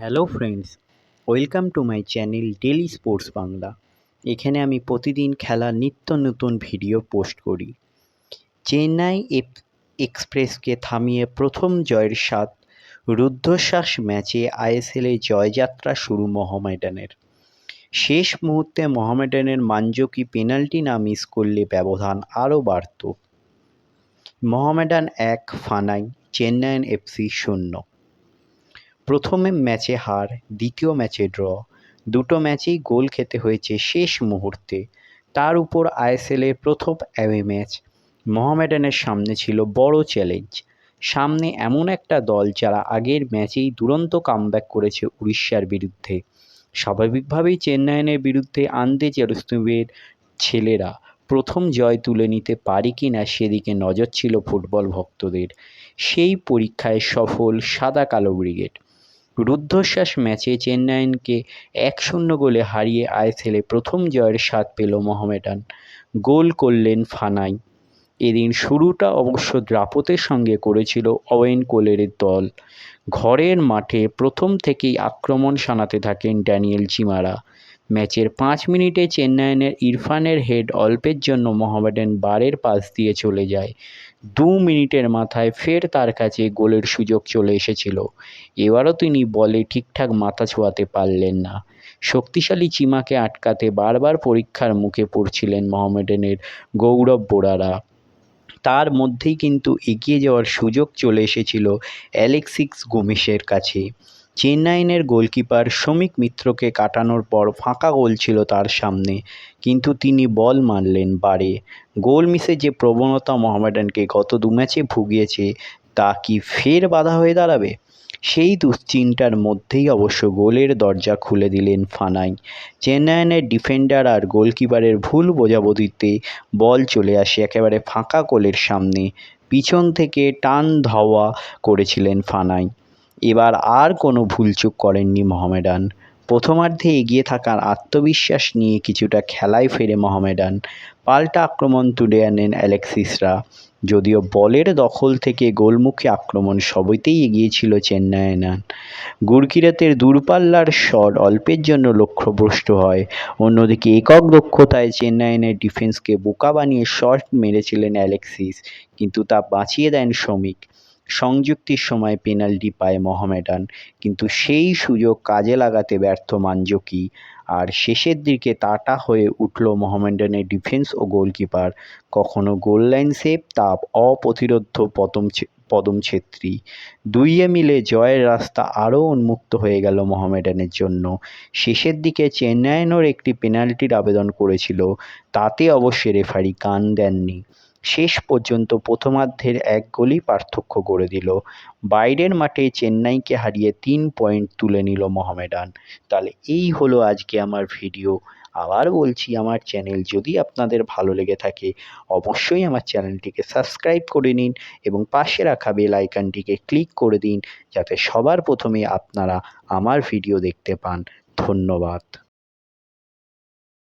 Hello friends welcome to my channel daily sports Bangla এখানে আমি প্রতিদিন খেলার নিত্য নতুন ভিডিও পোস্ট করি। চেন্নাই এক্সপ্রেসকে থামিয়ে প্রথম জয়ের স্বাদ, রুদ্ধশ্বাস ম্যাচে আইএসএলে জয়যাত্রা শুরু মোহামেডানের শেষ মুহূর্তে মোহামেডানের মানজকি পেনাল্টি না মিস করলে ব্যবধান আরও বাড়ত। মোহামেডান এক, ফানাই, চেন্নাইন এফসি শূন্য। প্রথমে ম্যাচে হার, দ্বিতীয় ম্যাচে ড্র, দুটো ম্যাচেই গোল খেতে হয়েছে শেষ মুহূর্তে। তার উপর আইএসএলের প্রথম অ্যাওয়ে ম্যাচ। মোহামেডানের সামনে ছিল বড় চ্যালেঞ্জ। সামনে এমন একটা দল যারা আগের ম্যাচেই দুরন্ত কামব্যাক করেছে উড়িষ্যার বিরুদ্ধে। স্বাভাবিকভাবেই চেন্নাইয়ের বিরুদ্ধে আন্দে চেরুস্তুবের ছেলেরা প্রথম জয় তুলে নিতে পারে কি না সেদিকে নজর ছিল ফুটবল ভক্তদের। সেই পরীক্ষায় সফল সাদা কালো ব্রিগেড। রুদ্ধশ্বাস ম্যাচে চেন্নাইনকে এক শূন্য গোলে হারিয়ে আইএসএলে প্রথম জয়ের স্বাদ পেল মোহামেডান। গোল করলেন ফানাই। এদিন শুরুটা অবশ্য দ্রাপতের সঙ্গে করেছিল অওয়েন কোলের দল। ঘরের মাঠে প্রথম থেকেই আক্রমণ শানাতে থাকেন ড্যানিয়েল চিমারা ম্যাচের পাঁচ মিনিটে চেন্নাইয়ের ইরফানের হেড অল্পের জন্য মোহামেডান বারের পাশ দিয়ে চলে যায়। দু মিনিটের মাথায় ফের তার কাছে গোলের সুযোগ চলে এসেছিল। এবারও তিনি বলে ঠিকঠাক মাথা ছোঁয়াতে পারলেন না। শক্তিশালী চিমাকে আটকাতে বারবার পরীক্ষার মুখে পড়ছিলেন মোহামেডানের গৌরব বোরারা। তার মধ্যেই কিন্তু এগিয়ে যাওয়ার সুযোগ চলে এসেছিল অ্যালেক্সিক্স গোমেশের কাছে। চেন্নাইনের গোলকিপার শ্রমিক মিত্রকে কাটানোর পর ফাঁকা গোল ছিল তার সামনে, কিন্তু তিনি বল মারলেন বারে। গোল মিসে যে প্রবণতা মোহামেডানকে গত দু ম্যাচে ভুগিয়েছে, তা কি ফের বাধা হয়ে দাঁড়াবে? সেই দুশ্চিন্তার মধ্যেই অবশ্য গোলের দরজা খুলে দিলেন ফানাই। চেন্নাইয়ের ডিফেন্ডার আর গোলকিপারের ভুল বোঝাবুঝিতে বল চলে আসে একেবারে ফাঁকা গোলের সামনে। পিছন থেকে টান ধাওয়া করেছিলেন ফানাই। এবার আর কোনো ভুলচুক করেননি মোহামেডান। প্রথমার্ধে এগিয়ে থাকার আত্মবিশ্বাস নিয়ে কিছুটা খেলায় ফেরে মোহামেডান। পাল্টা আক্রমণ তুলে আনেন অ্যালেক্সিসরা। যদিও বলের দখল থেকে গোলমুখে আক্রমণ সবইতেই এগিয়েছিল চেন্নাইয়ান গুরকিরাতের দূরপাল্লার শট অল্পের জন্য লক্ষ্যভ্রষ্ট হয়। অন্যদিকে একক দক্ষতায় চেন্নাইয়ের ডিফেন্সকে বোকা বানিয়ে শট মেরেছিলেন অ্যালেক্সিস, কিন্তু তা বাঁচিয়ে দেন শ্রমিক। সংযুক্তির সময় পেনাল্টি পায় মোহামেডান, কিন্তু সেই সুযোগ কাজে লাগাতে ব্যর্থ মানজকি। আর শেষের দিকে তাটা হয়ে উঠল মোহামেডানের ডিফেন্স ও গোলকিপার। কখনো গোল লাইন সেভ তা অপ্রতিরোধ্য পদম পদম ছেত্রী। দুইয়ে মিলে জয়ের রাস্তা আরও উন্মুক্ত হয়ে গেল মোহামেডানের জন্য। শেষের দিকে চেন্নাইয়ের একটি পেনাল্টির আবেদন করেছিল, তাতে অবশ্য রেফারি কান দেননি। শেষ পর্যন্ত প্রথমার্ধের এক গোলই পার্থক্য করে দিল। বাইরের মাঠে চেন্নাইকে হারিয়ে তিন পয়েন্ট তুলে নিল মোহামেডান। তাহলে এই হলো আজকে আমার ভিডিও। আবার বলছি, আমার চ্যানেল যদি আপনাদের ভালো লেগে থাকে, অবশ্যই আমার চ্যানেলটিকে সাবস্ক্রাইব করে নিন এবং পাশে রাখা বেল আইকনটিকে ক্লিক করে দিন, যাতে সবার প্রথমে আপনারা আমার ভিডিও দেখতে পান। ধন্যবাদ।